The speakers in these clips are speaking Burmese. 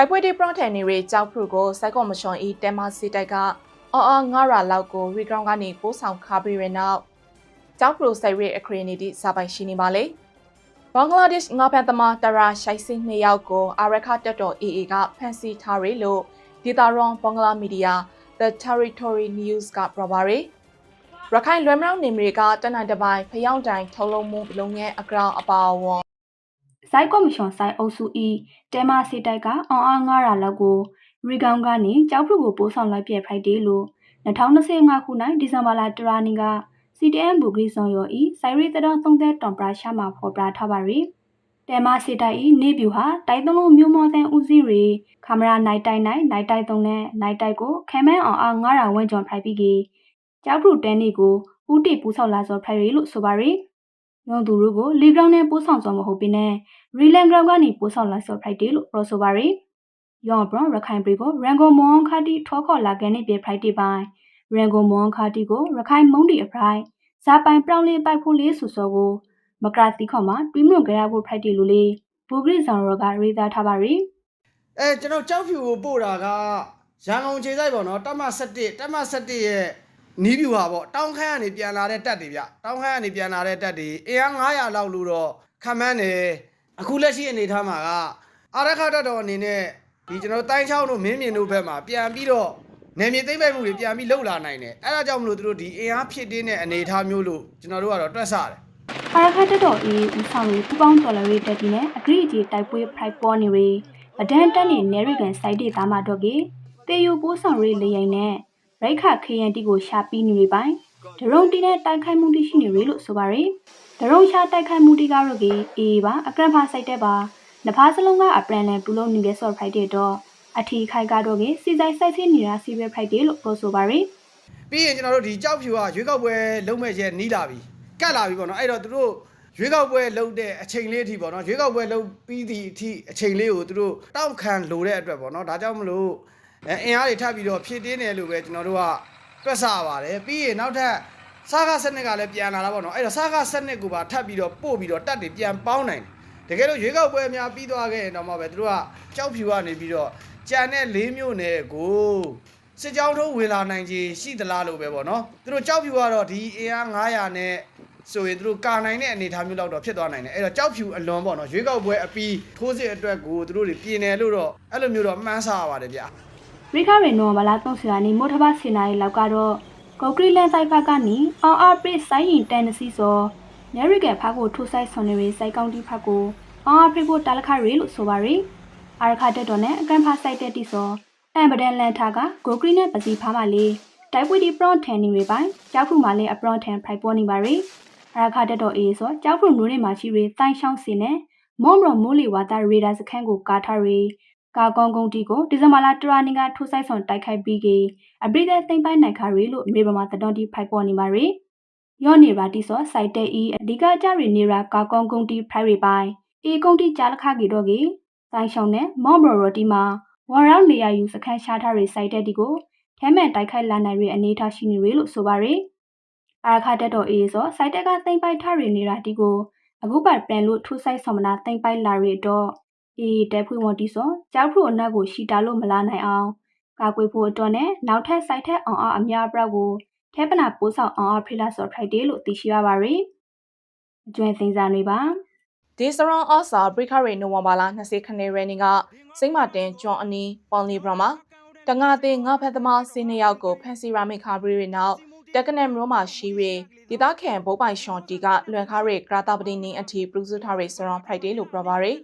တိုက်ပွဲဒီပရော့ထန်နေရီကြောက်ဖရူကိုစိုက်ကော်မရှင်ဤတဲမစီတိုက်ကအော်အော်ငါရာလောက်ကိုရီဂရောင်းကနေပို့ဆောင်ခါပြီးရနောက်ကြောက်ဖရူစိုက်ရီအခရီနီတီစာပိုင်ရှိနေပါလေဘင်္ဂလားဒေ့ရှ်ငါဖန်သမားတရာရှိုက်စင်းနှစ်ယောက်ကိုအာရခတက်တော် AA ကဖမ်းဆီးထားရလို့ဒေတာရွန်ဘင်္ဂလားမီဒီယာ The Territory News ကပြောပါရယ်ရခိုင်လွယ်မြောက်နေမရီကတနင်္တပိုင်းဖျောင်းတိုင်ထုံလုံးမှုလုပ်ငန်းအကောင်အပါအဝင် စိုက်ကော်မရှင်စိုက်အုပ်စုဤတဲမစီတိုက်ကအောင်အားငါးရာလောက်ကိုရီကောင်ကနေကြောက်ဖရုကိုပို့ဆောင်လိုက်ပြဖိုက်တယ်လို့2025ခုနိုင်ဒီဇင်ဘာလတရာနီက CTN ဘူဂရီဆောင်ရောဤစိုက်ရီတတော်သုံးသက်တောင်ပရာရှာမှာဖော်ပြထားပါရီတဲမစီတိုက်ဤနေဗျူဟာတိုက်သုံးလုံးမျိုးမောတဲ့ဦးစီးရီခမရာနိုင်တိုက်နိုင်နိုင်တိုက်သုံးနဲ့နိုင်တိုက်ကိုခဲမန်းအောင်အားငါးရာဝန်းကျော်ဖိုက်ပြီးကြီးကြောက်ဖရုတဲနေကိုဦးတိပူဆောက်လာစောဖိုက်ရီလို့ဆိုပါရီ ညောင်သူတို့ကိုလီဂရောင်းနဲ့ပို့ဆောင်စောမဟုတ်ပေနဲ့ရီလန်ဂရောင်းကနေပို့ဆောင်လာဆော့ဖရိုက်ဒေးလို့ပြောဆိုပါရယ်။ယောဘရရခိုင်ပြည်ကိုရန်ကုန်မွန်ခါတီထောခေါ်လာကန်နေပြဖရိုက်ဒေးပိုင်းရန်ကုန်မွန်ခါတီကိုရခိုင်မုံဒီအဖရိုက်ဇာပိုင်ပြောင်းလေးပိုက်ဖို့လေးဆူစောကိုမကရာတီခေါ်မှာတွီးမွန်ကြရဖို့ဖရိုက်ဒေးလို့လေဘူဂရီဆောင်ရောကရေးသားထားပါရယ်အဲကျွန်တော်ကြောက်ဖြူကိုပို့တာကရန်ကုန်ခြေဆိုင်ပေါ့နော်တက်မ17တက်မ17ရဲ့ နီးပြူဟာပေါ့တောင်းခမ်းကနေပြန်လာတဲ့တက်တွေဗျတောင်းခမ်းကနေပြန်လာတဲ့တက်တွေအင်အား900လောက်လို့တော့ခံမှန်းတယ်အခုလက်ရှိအနေထားမှာကအာရခတက်တော်အနေနဲ့ဒီကျွန်တော်တိုင်းချောင်းတို့မင်းမြင်တို့ဘက်မှာပြန်ပြီးတော့နေမြေသိမ့်ပိုက်မှုတွေပြန်ပြီးလှုပ်လာနိုင်တယ်အဲဒါကြောင့်မလို့သူတို့ဒီအင်အားဖြစ်တင်းတဲ့အနေအထားမျိုးလို့ကျွန်တော်တို့ကတော့တွက်ဆတယ်။အာရခတ်တက်တော်အေးဦးဆောင်ရေးပူပေါင်းတော်လရေးတက်တီနဲ့အဂရိကြီးတိုက်ပွဲဖရိုက်ပေါ်နေရီအဒန်တက်နေနေရီကန်စိုက်ဒေးသားမတော့ကေတေယူပိုးဆောင်ရေးလေရင်နဲ့ ရိခခရန်တီကိုရှာပြီးနေရီပိုင်းဒရုံတီနဲ့တိုက်ခိုက်မှုတိရှိနေရီလို့ဆိုပါရယ်ဒရုံရှာတိုက်ခိုက်မှုတိကတော့ကေအေးပါအကရဖာစိုက်တဲ့ပါနဖားစလုံးကအပရန်လန်ပူလုံးနေတဲ့ဆော့ဖရိုက်တဲ့တော့အထီခိုက်ကတော့ကေစီဆိုင်စိုက်ချင်းနေတာစီပဲဖရိုက်တယ်လို့ပြောဆိုပါရယ်ပြီးရင်ကျွန်တော်တို့ဒီကြောက်ဖြူကရွေးကောက်ပွဲလုံးမဲ့ရဲ့နီးလာပြီကတ်လာပြီပေါ့နော်အဲ့တော့သူတို့ရွေးကောက်ပွဲလုံးတဲ့အချိန်လေးအထိပေါ့နော်ရွေးကောက်ပွဲလုံးပြီးသည့်အထိအချိန်လေးကိုသူတို့တောက်ခံလိုတဲ့အတွက်ပေါ့နော်ဒါကြောင့်မလို့ အဲအင်အားတွေထပ်ပြီးတော့ဖြည့်တင်းတယ်လို့ပဲကျွန်တော်တို့ကတွက်ဆပါတယ်ပြီးရင်နောက်ထပ်စားကားစနစ်ကလည်းပြန်လာတာပေါ့နော်အဲ့တော့စားကားစနစ်ကိုပါထပ်ပြီးတော့ပို့ပြီးတော့တက်တွေပြန်ပေါင်းနိုင်တယ်တကယ်လို့ရွေးကောက်ပွဲများပြီးသွားခဲ့ရင်တော့မှပဲသူတို့ကကြောက်ဖြူကနေပြီးတော့ကြံတဲ့၄မျိုးနယ်ကိုစစ်ကြောင်းထိုးဝင်လာနိုင်ခြေရှိသလားလို့ပဲပေါ့နော်သူတို့ကြောက်ဖြူကတော့ဒီအင်အား900နဲ့ဆိုရင်သူတို့ကာနိုင်တဲ့အနေအထားမျိုးလောက်တော့ဖြစ်သွားနိုင်တယ်အဲ့တော့ကြောက်ဖြူအလွန်ပေါ့နော်ရွေးကောက်ပွဲအပီးထိုးစစ်အတွက်ကိုသူတို့တွေပြင်တယ်လို့တော့အဲ့လိုမျိုးတော့မှန်းဆရပါတယ်ဗျာ ရိခရေနော်ဘလာသုံးဆရာနီမိုထဘစင်နာရီလောက်ကတော့ကော်ကရီလန်ဆိုင်ဖာကနေအောင်အပရစ်ဆိုင်ရင်တန်နစီစောနေရီကန်ဖာကိုထိုးဆိုင်ဆွန်နေရီစိုက်ကောင်းတီဖာကိုအောင်အပရစ်ကိုတာလခရီလို့ဆိုပါရီအာရခတက်တော်နဲ့အကန်ဖာဆိုင်တဲ့တီစောအမ်ဘဒန်လန်ထာကဂိုကရီနဲ့ပစီဖာမလေးတိုက်ပွေဒီပရွန်ထန်နေရီပိုင်းကြောက်ဖူမလေးအပရွန်ထန်ဖိုက်ပေါ်နေပါရီအာရခတက်တော်အေးဆိုကြောက်ဖူနိုးနေမှာရှိရီတိုင်ရှောင်းစင်နဲ့မွန်ဘရမိုးလီဝါတာရေဒါစခန်းကိုကာထားရီ ကာကွန်ကုန်းတီကိုဒီဇင်ဘာလတရာနီကထိုးဆိုင်ဆောင်တိုက်ခိုက်ပြီးကေအပရိသက်သိမ့်ပိုင်းနိုင်ခါရီလို့မြေပမာတတော်တီဖိုက်ပေါ်နေပါရီယောနေပါတီဆောစိုက်တဲ့ဤအဓိကကြရီနေရာကာကွန်ကုန်းတီဖိုက်ရီပိုင်းအေကုန်းတီကြားလခကေတော့ကေဆိုင်ရှောင်းနဲ့မော့ဘရိုတီမှာဝါရောက်နေရယူစခန်းရှားထားရီစိုက်တဲ့တီကိုထဲမဲ့တိုက်ခိုက်လာနိုင်ရီအနေထားရှိနေရီလို့ဆိုပါရီအာခါတက်တော်အေးဆောစိုက်တက်ကသိမ့်ပိုက်ထားရီနေတာတီကိုအခုပတ်ပြန်လို့ထိုးဆိုင်ဆောင်မနာသိမ့်ပိုက်လာရီတော့ အေးတဲဖွေးဝတီဆိုကြောက်ဖရိုအနက်ကိုရှီတာလို့မလာနိုင်အောင်ကာကွယ်ဖို့အတွက်နဲ့နောက်ထပ်စိုက်ထက်အောင်အောင်အများအပြားကိုထဲပနာပိုးဆောင်အောင်အောင်ဖိလာဆော့ထိုက်တယ်လို့သိရှိရပါရယ်အကျွမ်းစင်စာတွေပါဒီစရွန်အော့စာဘရိခရီနိုဝင်ဘာလ20ခနေ့ရနေကစိမ့်မတင်ဂျွန်အနီပွန်လီဘရမာတငါသေးငါဖက်သမားစင်းနှစ်ယောက်ကိုဖန်စီရာမစ်ခါဘရီရီနောက်တက်ကနမ်ရိုမှာရှိရီဒေသခံဘုတ်ပိုင်ရှွန်တီကလွန်ခါရီဂရာတာပတိနင်းအထိပရုစုထားရီစရွန်ဖရိုက်ဒေးလို့ပြောပါရယ်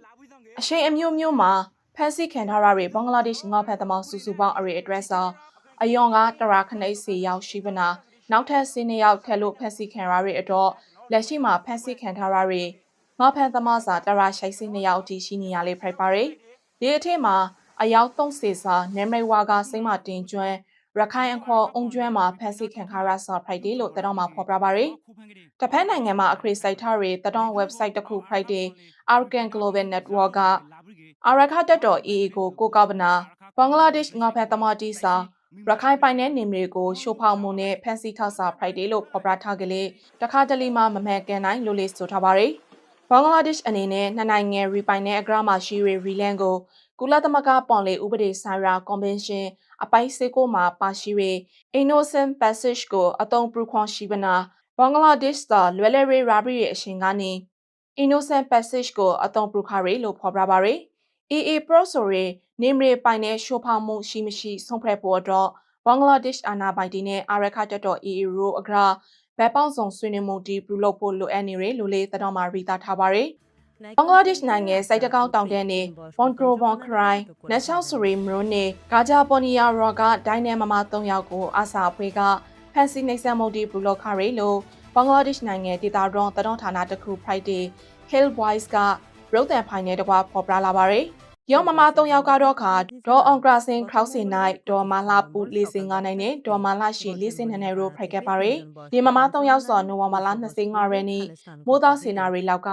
အရှိန်အမျိုးမျိုးမှာဖန်စီခံထားရရီဘင်္ဂလားဒေ့ရှ်ငါဖက်သမားစုစုပေါင်းအရီအဒရက်စာအယွန်ကတရာခနိတ်စီရောက်ရှိပနာနောက်ထပ်စင်းနှစ်ယောက်ထက်လို့ဖန်စီခံရရီအတော့လက်ရှိမှာဖန်စီခံထားရရီငါဖန်သမားစာတရာရှိုက်စင်းနှစ်ယောက်အထိရှိနေရလေဖိုက်ပါရယ်ဒီအထက်မှာအယောက်30စာနမရိဝါကစိမ့်မတင်ကျွမ်း ရခိုင်အခေါ်အုံကျွမ်းမှာဖန်စီခံခါရစာဖိုက်ဒေးလို့တတော်မှာဖော်ပြပါရယ်တဖက်နိုင်ငံမှာအခရစ်စိုက်ထားရတတော် website တစ်ခု Friday Arkan Global Network ကအာရခတက်တော် AA ကိုကိုကပနာဘင်္ဂလားဒေ့ရှ်ငါဖန်သမားတီစာရခိုင်ပိုင်တဲ့နေမျိုးကိုရှိုးဖောက်မှုနဲ့ဖန်စီထောက်စာ Friday လို့ဖော်ပြထားကြလေတခါတလေမှမမှန်ကန်နိုင်လို့လေးဆိုထားပါရယ်ဘင်္ဂလားဒေ့ရှ်အနေနဲ့နှစ်နိုင်ငံရီပိုင်နယ်အဂရမှာရှိရီရီလန်ကိုကုလသမဂ္ဂပွန်လေဥပဒေဆိုင်ရာကွန်ဗင်းရှင်း အပိုင်စေကိုမှာပါရှိတဲ့ Innocent Passage ကိုအသုံးပြုခွင့်ရှိပနာဘင်္ဂလားဒေ့ရှ်သားလွယ်လွယ်ရေးရာဘရီရဲ့အရှင်ကနေ Innocent Passage ကိုအသုံးပြုခါရလို့ဖော်ပြပါရယ် AA Pro ဆိုရင်နေမရီပိုင်တဲ့ရှိုးဖောက်မှုရှိမရှိဆုံးဖြတ်ဖို့တော့ဘင်္ဂလားဒေ့ရှ်အာဏာပိုင်တွေနဲ့အာရခတ်တော် AA ရိုအကရာဘက်ပေါင်းဆောင်ဆွေးနွေးမှုဒီပြုလုပ်ဖို့လိုအပ်နေရလို့လေတတော်မှာရီတာထားပါရယ် ဘင်္ဂလားဒေ့ရှ်နိုင်ငံစိုက်တကောက်တောင်တန်းနေဘွန်ကရိုဘွန်ခရိုင်နက်ရှောက်စရီမရိုနေဂါဂျာပေါ်နီယာရောကဒိုင်းနယ်မမ၃ယောက်ကိုအာဆာအဖွဲ့ကဖန်စီနေဆန်မှုဒီပြုလုပ်ခါရလို့ဘင်္ဂလားဒေ့ရှ်နိုင်ငံဒေတာရွန်တတော်ဌာနတစ်ခု Friday Hill Boys ကရုပ်သံဖိုင်နယ်တကွာဖော်ပြလာပါရယ် ယောမမ၃ယောက်ကတော့ခါဒေါ်အောင်ကရာစင်ခရောက်စင်နိုင်ဒေါ်မာလာပူလေးစင်ငါနိုင်နဲ့ဒေါ်မာလာရှိလေးစင်နဲ့နဲ့ရိုဖိုက်ခဲ့ပါရယ်ဒီမမ၃ယောက်စောနိုဝါမာလာ25ရက်နေ့မိုးသားစင်နာရီလောက်က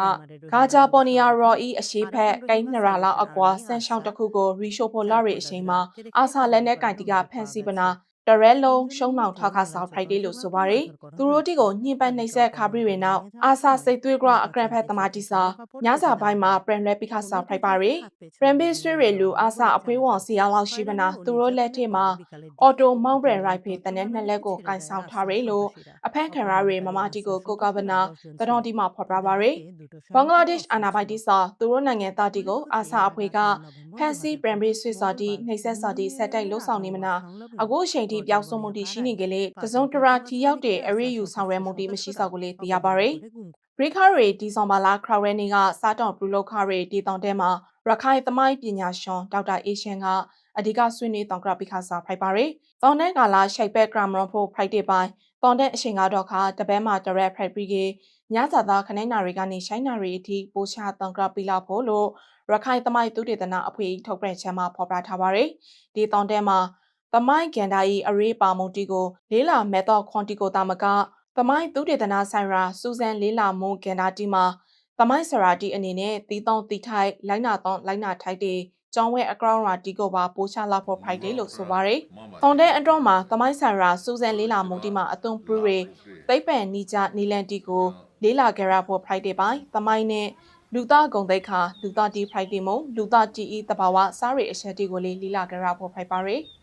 ဂါဂျာပေါ်နီယာရော်အီအရှိဖက်ကိန်းနရာလောက်အကွာဆန်ရှောင်းတစ်ခုကိုရီရှိုဖိုလာရီအချိန်မှာအာဆာလက်နဲ့ကင်တီကဖန်စီပနာ တရဲလုံးရှုံးနောင်ထောက်ခါဆောင်ဖရိုက်ဒေးလို့ဆိုပါရယ်သူတို့တီကိုညှင်ပန်းနှိပ်ဆက်ခါပြီးရင်နောက်အာဆာစိတ်သွေးကရအကရန်ဖက်သမာတီစာညစာပိုင်းမှာပရန်လဲပိခါဆောင်ဖရိုက်ပါရယ်ပရန်ဘေးဆွေးရလူအာဆာအဖွေးဝေါ်စီအောင်လောက်ရှိပနာသူတို့လက်ထဲမှာအော်တိုမောင်းပရန်ရိုက်ဖေးတနဲ့နှစ်လက်ကိုကင်ဆောင်ထားရယ်လို့အဖက်ခံရရယ်မမတီကိုကိုကဗနာတတော်တီမှာဖော်ပြပါရယ်ဘင်္ဂလားဒေ့ရှ်အာနာပိုင်တီစာသူတို့နိုင်ငံသားတီကိုအာဆာအဖွေးကဖန်စီပရန်ဘေးဆွေစာတီနှိပ်ဆက်စာတီဆက်တိုက်လှုပ်ဆောင်နေမနာအခုအချိန်ထိပြောက်ဆုံးမှုတီရှိနေကြလေတစုံတရာတီရောက်တဲ့အရေးယူဆောင်ရွက်မှုတီမရှိစောက်ကိုလေသိရပါရယ်ဘရိခါရီဒီဇွန်ဘာလာခရဝဲနေကစားတောင်ပလူလောက်ခရီဒီတောင်တဲမှာရခိုင်သမိုင်းပညာရှင်ဒေါက်တာအေရှန်ကအဓိကဆွေးနွေးတောင်ကရပိခါစာဖိုက်ပါရယ်တောင်တဲ့ကာလာရှိုက်ဘက်ကရမွန်ဖို့ဖိုက်တဲ့ပိုင်းတောင်တဲ့အချိန်ကတော့ခါတပဲမှာတရက်ဖိုက်ပြီးကညစာသားခနိုင်နာရီကနေရှိုင်းနာရီအထိပိုချတောင်ကရပိလာဖို့လို့ရခိုင်သမိုင်းသူတေသနာအဖွေထုတ်ပြန်ချက်မှာဖော်ပြထားပါရယ်ဒီတောင်တဲမှာ သမိုင်းကန်ဒါ၏အရေးပါမှုတီကိုလေးလာမဲတော့ခွန်တီကိုတာမကသမိုင်းသူတေသနာဆိုင်ရာစူဇန်လေးလာမှုကန်ဒါတီမှာသမိုင်းဆရာတီအနေနဲ့တီးတောင်းတီထိုက်လိုင်းနာတောင်းလိုင်းနာထိုက်တေကျောင်းဝဲအကောင့်ရာတီကိုပါပိုးချလာဖို့ဖိုက်တယ်လို့ဆိုပါရယ်။တောင်တဲ့အတော့မှာသမိုင်းဆိုင်ရာစူဇန်လေးလာမှုတီမှာအသွင်ပရူရီသိပ္ပံနီချနီလန်တီကိုလေးလာကြရဖို့ဖိုက်တယ်ပိုင်းသမိုင်းနဲ့လူသားဂုံတိတ်ခါလူသားတီဖိုက်တယ်မုံလူသားတီဤတဘာဝစားရီအချက်တီကိုလေးလေးလာကြရဖို့ဖိုက်ပါရယ်။